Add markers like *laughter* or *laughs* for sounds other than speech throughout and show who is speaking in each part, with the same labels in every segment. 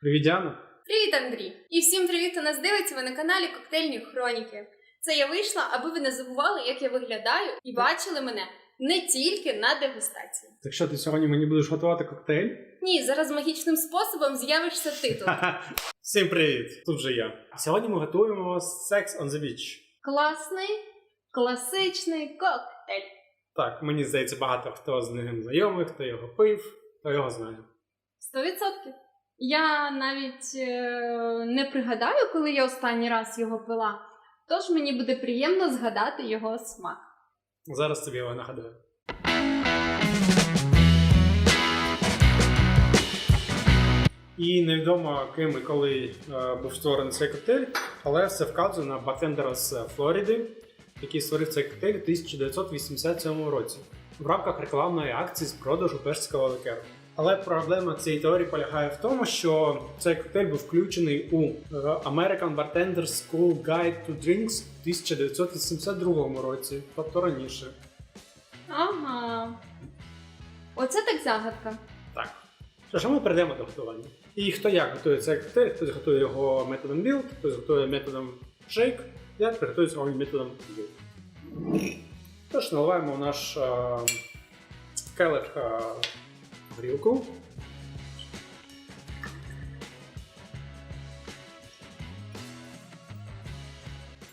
Speaker 1: Привіт, Діана.
Speaker 2: Привіт, Андрій! І всім привіт, хто нас дивиться ви на каналі Коктейльні Хроніки. Це я вийшла, аби ви не забували, як я виглядаю, і бачили мене не тільки на дегустації.
Speaker 1: Так що ти сьогодні мені будеш готувати коктейль?
Speaker 2: Ні, зараз магічним способом з'явишся ти тут. *laughs*
Speaker 1: Всім привіт! Тут же я. Сьогодні ми готуємо Sex on the Beach.
Speaker 2: Класний, класичний коктейль.
Speaker 1: Так, мені здається, багато хто з ним знайомий, хто його пив, хто його знає.
Speaker 2: Сто відсотків. Я навіть е, не пригадаю, коли я останній раз його пила. Тож мені буде приємно згадати його смак.
Speaker 1: Зараз тобі його нагадаю. І невідомо ким і коли е, був створений цей коктейль, але все вказує на бартендера з Флориди, який створив цей коктейль у 1987 році в рамках рекламної акції з продажу персикового ликеру. Але проблема цієї теорії полягає в тому, що цей коктейль був включений у е, American Bartender School Guide to Drinks у 1982 році, тобто раніше.
Speaker 2: Ага. Оце так загадка.
Speaker 1: Так. Що ж, ми перейдемо до готування. І хто як готує цей коктейль, хтось готує його методом білд, хтось готує методом шейк, я приготую сьогодні методом білд. Тож наливаємо наш е, келих горілку.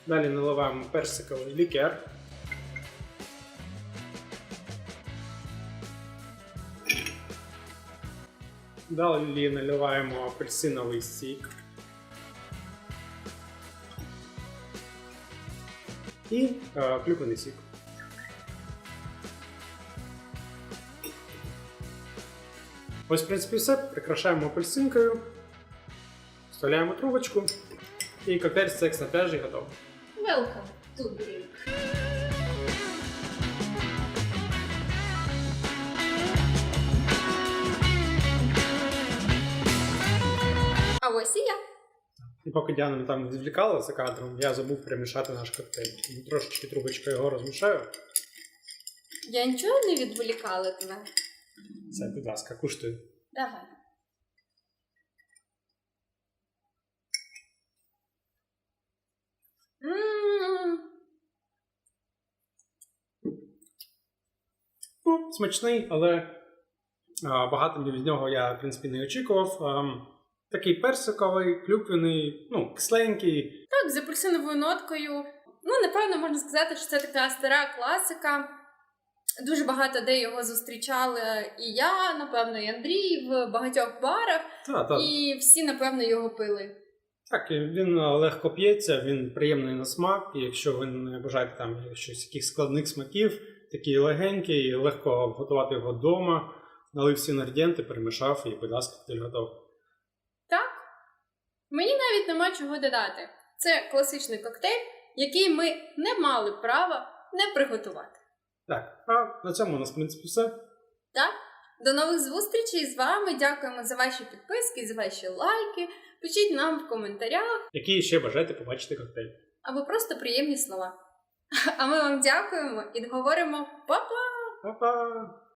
Speaker 1: Далі наливаємо персиковий лікер. Далі наливаємо апельсиновий сік. І е, клюквений сік. Ось, в принципі, все. Прикрашаємо апельсинкою, вставляємо трубочку. І коктейль секс на пляжі готовий.
Speaker 2: Welcome to drink. А ось і я.
Speaker 1: І поки Діана мене там відвлікала за кадром, я забув перемішати наш коктейль. Трошечки трубочкою його розмішаю.
Speaker 2: Я нічого не відволікала тебе.
Speaker 1: Це, будь ласка, куштуй.
Speaker 2: Давай.
Speaker 1: Ну, смачний, але а, багато від нього я, в принципі, не очікував. Ам, такий персиковий, клюквений, ну, кисленький.
Speaker 2: Так, з апельсиновою ноткою. Ну, напевно, можна сказати, що це така стара класика. Дуже багато де його зустрічали і я, напевно, і Андрій в багатьох барах,
Speaker 1: Та, та,
Speaker 2: і всі, напевно, його пили.
Speaker 1: Так, він легко п'ється, він приємний на смак. І якщо ви не бажаєте там щось яких складних смаків, такий легенький, легко готувати його вдома. Налив всі інгредієнти, перемішав і, будь ласка, коктейль готовий.
Speaker 2: Так? Мені навіть нема чого додати. Це класичний коктейль, який ми не мали права не приготувати.
Speaker 1: Так, а на цьому у нас, в принципі, все.
Speaker 2: Так? До нових зустрічей з вами. Дякуємо за ваші підписки, за ваші лайки. Пишіть нам в коментарях
Speaker 1: Які ще бажаєте побачити коктейль?
Speaker 2: або просто приємні слова. *laughs* А ми вам дякуємо і говоримо па-па!
Speaker 1: Па-па!